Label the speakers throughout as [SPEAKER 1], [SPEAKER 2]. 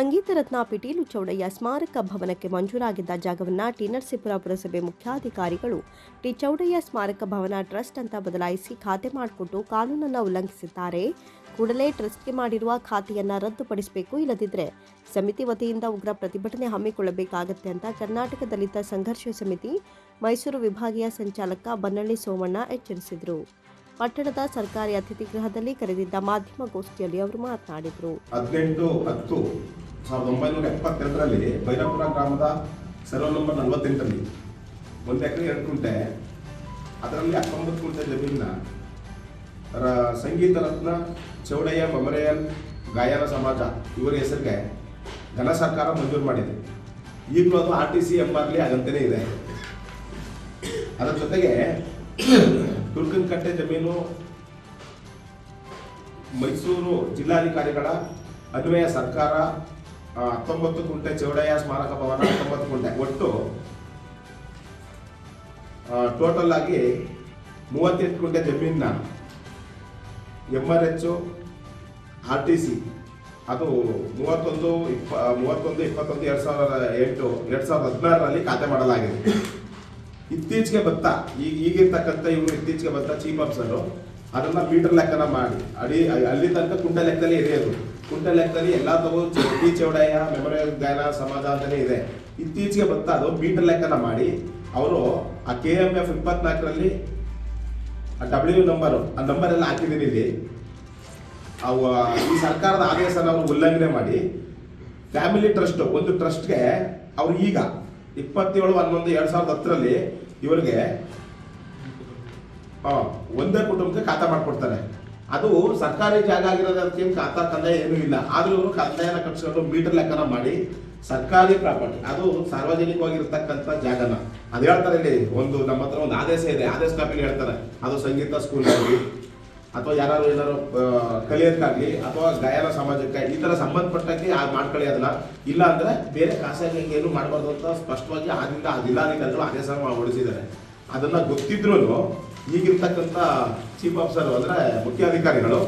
[SPEAKER 1] ಸಂಗೀತ ರತ್ನ ಪಿಟೀಲು ಚೌಡಯ್ಯ ಸ್ಮಾರಕ ಭವನಕ್ಕೆ ಮಂಜೂರಾಗಿದ್ದ ಜಾಗವನ್ನು ಟಿ ನರಸೀಪುರ ಪುರಸಭೆ ಮುಖ್ಯಾಧಿಕಾರಿಗಳು ಟಿ ಚೌಡಯ್ಯ ಸ್ಮಾರಕ ಭವನ ಟ್ರಸ್ಟ್ ಅಂತ ಬದಲಾಯಿಸಿ ಖಾತೆ ಮಾಡಿಕೊಟ್ಟು ಕಾನೂನನ್ನು ಉಲ್ಲಂಘಿಸಿದ್ದಾರೆ. ಕೂಡಲೇ ಟ್ರಸ್ಟ್ಗೆ ಮಾಡಿರುವ ಖಾತೆಯನ್ನು ರದ್ದುಪಡಿಸಬೇಕು ಇಲ್ಲದಿದ್ದರೆ ಸಮಿತಿ ವತಿಯಿಂದ ಉಗ್ರ ಪ್ರತಿಭಟನೆ ಹಮ್ಮಿಕೊಳ್ಳಬೇಕಾಗತ್ತೆ ಅಂತ ಕರ್ನಾಟಕ ದಲಿತ ಸಂಘರ್ಷ ಸಮಿತಿ ಮೈಸೂರು ವಿಭಾಗೀಯ ಸಂಚಾಲಕ ಬನ್ನಳ್ಳಿ ಸೋಮಣ್ಣ ಎಚ್ಚರಿಸಿದರು. ಪಟ್ಟಣದ ಸರ್ಕಾರಿ ಅತಿಥಿ ಗೃಹದಲ್ಲಿ ಕರೆದಿದ್ದ ಮಾಧ್ಯಮ ಗೋಷ್ಠಿಯಲ್ಲಿ ಅವರು ಮಾತನಾಡಿದರು.
[SPEAKER 2] ಸಾವಿರದ ಒಂಬೈನೂರ ಎಪ್ಪತ್ತೆರಡರಲ್ಲಿ ಭೈರಪುರ ಗ್ರಾಮದ ಸರ್ವ ನಂಬರ್ ನಲವತ್ತೆಂಟರಲ್ಲಿ ಒಂದು ಎಕರೆ ಎರಡು ಕುಂಟೆ, ಅದರಲ್ಲಿ ಹತ್ತೊಂಬತ್ತು ಕುಂಟೆ ಜಮೀನ ಸಂಗೀತ ರತ್ನ, ಚೌಡಯ್ಯ ಮೆಮೋರಿಯಲ್ ಗಾಯನ ಸಮಾಜ ಇವರ ಹೆಸರಿಗೆ ಘನ ಸರ್ಕಾರ ಮಂಜೂರು ಮಾಡಿದೆ. ಈಗಲೂ ಅದು ಆರ್ ಟಿ ಸಿ ಎಂ ಆರ್ಲಿ ಇದೆ. ಅದರ ಜೊತೆಗೆ ಕಟ್ಟೆ ಜಮೀನು ಮೈಸೂರು ಜಿಲ್ಲಾಧಿಕಾರಿಗಳ ಅನ್ವಯ ಸರ್ಕಾರ ಹತ್ತೊಂಬತ್ತು ಕುಂಟೆ ಚೌಡಯ್ಯ ಸ್ಮಾರಕ ಭವನ, ಹತ್ತೊಂಬತ್ತು ಕುಂಟೆ. ಒಟ್ಟು ಟೋಟಲ್ ಆಗಿ ಮೂವತ್ತೆಂಟು ಕುಂಟೆ ಜಮೀನ M R H R T C ಅದು ಮೂವತ್ತೊಂದು ಇಪ್ಪ ಮೂವತ್ತೊಂದು, ಇಪ್ಪತ್ತೊಂದು, ಎರಡು ಸಾವಿರದ ಎಂಟು, ಎರಡು ಸಾವಿರದ ಹದಿನಾರರಲ್ಲಿ ಖಾತೆ ಮಾಡಲಾಗಿದೆ. ಇತ್ತೀಚೆಗೆ ಭತ್ತ ಈಗ ಈಗಿರ್ತಕ್ಕಂಥ ಇವರು ಇತ್ತೀಚೆಗೆ ಭತ್ತ ಚೀಫ್ ಆಫೀಸರು ಅದನ್ನ ಮೀಟರ್ ಲೆಕ್ಕನ ಮಾಡಿ. ಅಡಿ ಅಲ್ಲಿ ತನಕ ಕುಂಟ ಲೆಕ್ಕದಲ್ಲಿ ಇದೆ ಅದು. ಕುಂಟ ಲೆಕ್ಕದಲ್ಲಿ ಎಲ್ಲ ತಗೋ ಟಿ ಚೌಡಯ್ಯ ಮೆಮೋರಿಯಲ್ ಗಾಯನ ಸಮಾಜ ಅಂತಲೇ ಇದೆ. ಇತ್ತೀಚೆಗೆ ಬರ್ತಾ ಅದು ಮೀಟರ್ ಲೆಕ್ಕನ ಮಾಡಿ. ಅವರು ಆ ಕೆ ಎಂ ಎಫ್ ಇಪ್ಪತ್ನಾಲ್ಕರಲ್ಲಿ ಆ ಡಬ್ಲ್ಯೂ ನಂಬರ್ ಆ ನಂಬರ್ ಎಲ್ಲ ಹಾಕಿದ್ದೀನಿ ಇಲ್ಲಿ. ಅವ ಈ ಸರ್ಕಾರದ ಆದೇಶನ ಅವರು ಉಲ್ಲಂಘನೆ ಮಾಡಿ. ಫ್ಯಾಮಿಲಿ ಟ್ರಸ್ಟ್ ಒಂದು ಟ್ರಸ್ಟ್ಗೆ ಅವ್ರು ಈಗ ಇಪ್ಪತ್ತೇಳು, ಹನ್ನೊಂದು, ಎರಡ್ ಸಾವಿರದ ಹತ್ತರಲ್ಲಿ ಇವರಿಗೆ ಒಂದೇ ಕುಟುಂಬಕ್ಕೆ ಖಾತಾ ಮಾಡ್ಕೊಡ್ತಾರೆ ಅದು ಸರ್ಕಾರಿ ಜಾಗ ಆಗಿರೋದಕ್ಕೆ ಖಾತಾ ಕಂದಾಯ ಏನೂ ಇಲ್ಲ. ಆದ್ರೂ ಕಂದಾಯನ ಕಟ್ಸ್ಕೊಂಡು ಮೀಟರ್ ಲೆಕ್ಕನ ಮಾಡಿ ಸರ್ಕಾರಿ ಪ್ರಾಪರ್ಟಿ, ಅದು ಸಾರ್ವಜನಿಕವಾಗಿರ್ತಕ್ಕಂಥ ಜಾಗನ. ಅದು ಹೇಳ್ತಾರೆ ಇಲ್ಲಿ, ಒಂದು ನಮ್ಮ ಹತ್ರ ಒಂದು ಆದೇಶ ಇದೆ. ಆದೇಶ ಕಾಪಿಲಿ ಹೇಳ್ತಾರೆ. ಅದು ಸಂಗೀತ ಸ್ಕೂಲ್ ಆಗಲಿ ಅಥವಾ ಯಾರು ಏನಾರು ಕಲಿಯೋದಕ್ಕಾಗಲಿ ಅಥವಾ ಗಾಯನ ಸಮಾಜಕ್ಕೆ, ಈ ತರ ಸಂಬಂಧಪಟ್ಟಕ್ಕೆ ಆ ಮಾಡ್ಕೊಳ್ಳಿ ಅದನ್ನ. ಇಲ್ಲ ಅಂದರೆ ಬೇರೆ ಖಾಸಗಿ ಏನು ಮಾಡಬಾರ್ದು ಅಂತ ಸ್ಪಷ್ಟವಾಗಿ ಆದಿಂದ ಜಿಲ್ಲಾಧಿಕಾರಿಗಳು ಆದೇಶ ಹೊರಡಿಸಿದ್ದಾರೆ ಅದನ್ನು ಗೊತ್ತಿದ್ರು ಈಗಿರ್ತಕ್ಕಂಥ ಚೀಫ್ ಆಫೀಸರ್ ಅಂದ್ರೆ ಮುಖ್ಯಾಧಿಕಾರಿಗಳು.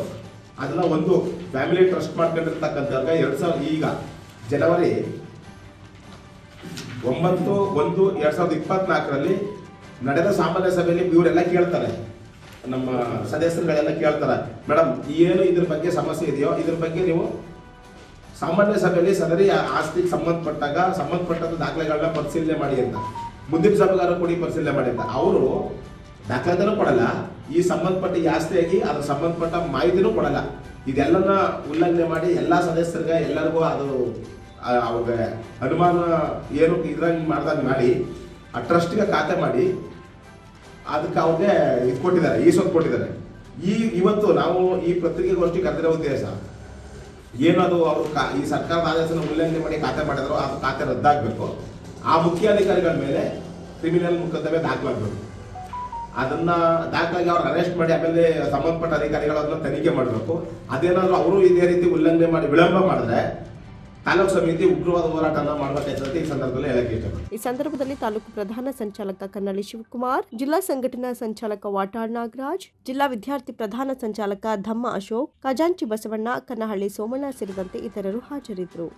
[SPEAKER 2] ಅದನ್ನ ಒಂದು ಫ್ಯಾಮಿಲಿ ಟ್ರಸ್ಟ್ ಮಾಡ್ಕೊಂಡಿರ್ತಕ್ಕಂಥವ್ರಿಗೆ ಎರಡು ಸಾವಿರದ ಈಗ ಜನವರಿ ಒಂಬತ್ತು, ಒಂದು, ಎರಡು ಸಾವಿರದ ಇಪ್ಪತ್ನಾಲ್ಕರಲ್ಲಿ ನಡೆದ ಸಾಮಾನ್ಯ ಸಭೆಯಲ್ಲಿ ಇವರೆಲ್ಲ ಕೇಳ್ತಾರೆ. ನಮ್ಮ ಸದಸ್ಯರುಗಳೆಲ್ಲ ಕೇಳ್ತಾರೆ ಮೇಡಮ್ ಏನು ಇದ್ರ ಬಗ್ಗೆ ಸಮಸ್ಯೆ ಇದೆಯೋ, ಇದ್ರ ಬಗ್ಗೆ ನೀವು ಸಾಮಾನ್ಯ ಸಭೆಯಲ್ಲಿ ಸದರಿ ಆಸ್ತಿಗೆ ಸಂಬಂಧಪಟ್ಟಾಗ, ಸಂಬಂಧಪಟ್ಟಂಥ ದಾಖಲೆಗಳನ್ನ ಪರಿಶೀಲನೆ ಮಾಡಿ ಅಂತ. ಮುಂದಿನ ಸಭೆಗಾರ ಕೂಡ ಪರಿಶೀಲನೆ ಮಾಡಿ ಅಂತ. ಅವರು ದಾಖಲೆನೂ ಕೊಡಲ್ಲ. ಈ ಸಂಬಂಧಪಟ್ಟ ಈ ಆಸ್ತಿಯಾಗಿ ಅದ್ರ ಸಂಬಂಧಪಟ್ಟ ಮಾಹಿತಿನೂ ಕೊಡಲ್ಲ. ಇದೆಲ್ಲನ ಉಲ್ಲಂಘನೆ ಮಾಡಿ ಎಲ್ಲ ಸದಸ್ಯರಿಗೆ ಎಲ್ಲರಿಗೂ ಅದು ಅವಾಗ ಅನುಮಾನ ಏನು ಇದ್ರಂಗೆ ಮಾಡ್ದಂಗೆ ಮಾಡಿ, ಆ ಟ್ರಸ್ಟ್ಗೆ ಖಾತೆ ಮಾಡಿ, ಅದಕ್ಕೆ ಅವ್ರಿಗೆ ಇದು ಕೊಟ್ಟಿದ್ದಾರೆ, ಈ ಸೊತ್ತು ಕೊಟ್ಟಿದ್ದಾರೆ. ಈ, ಇವತ್ತು ನಾವು ಈ ಪತ್ರಿಕೆಗೋಷ್ಠಿ ಕರೆದಿರೋ ಉದ್ದೇಶ, ಏನು ಅದು ಅವರು ಈ ಸರ್ಕಾರದ ಆದೇಶನ ಉಲ್ಲಂಘನೆ ಮಾಡಿ ಖಾತೆ ಮಾಡಿದ್ರು, ಅದು ಖಾತೆ ರದ್ದಾಗಬೇಕು. ಆ ಮುಖ್ಯಾಧಿಕಾರಿಗಳ ಮೇಲೆ ಕ್ರಿಮಿನಲ್ ಮೊಕದ್ದಮೆ ದಾಖಲಾಗಬೇಕು. ಅದನ್ನ ದಾಖಲಾಗಿ ಅವ್ರು ಅರೆಸ್ಟ್ ಮಾಡಿ ಆಮೇಲೆ ಸಂಬಂಧಪಟ್ಟ ಅಧಿಕಾರಿಗಳು ಅದನ್ನ ತನಿಖೆ ಮಾಡಬೇಕು. ಅದೇನಾದ್ರೂ ಅವರು ಇದೇ ರೀತಿ ಉಲ್ಲಂಘನೆ ಮಾಡಿ ವಿಳಂಬ ಮಾಡಿದ್ರೆ ತಾಲೂಕು ಸಮಿತಿ ಉಗ್ರವಾದ ಹೋರಾಟನ ಮಾಡ್ಬೇಕಾಯ್ತಂತ ಈ ಸಂದರ್ಭದಲ್ಲಿ ಹೇಳಕ್ಕೆ ಇಷ್ಟಪಡ್ತೀನಿ.
[SPEAKER 1] ಈ ಸಂದರ್ಭದಲ್ಲಿ ತಾಲೂಕು ಪ್ರಧಾನ ಸಂಚಾಲಕ ಕನ್ನಳ್ಳಿ ಶಿವಕುಮಾರ್, ಜಿಲ್ಲಾ ಸಂಘಟನಾ ಸಂಚಾಲಕ ವಾಟಾಳ್ ನಾಗರಾಜ್, ಜಿಲ್ಲಾ ವಿದ್ಯಾರ್ಥಿ ಪ್ರಧಾನ ಸಂಚಾಲಕ ಧಮ್ಮ ಅಶೋಕ್, ಖಜಾಂಚಿ ಬಸವಣ್ಣ, ಕನ್ನಹಳ್ಳಿ ಸೋಮಣ್ಣ ಸೇರಿದಂತೆ ಇತರರು ಹಾಜರಿದ್ದರು.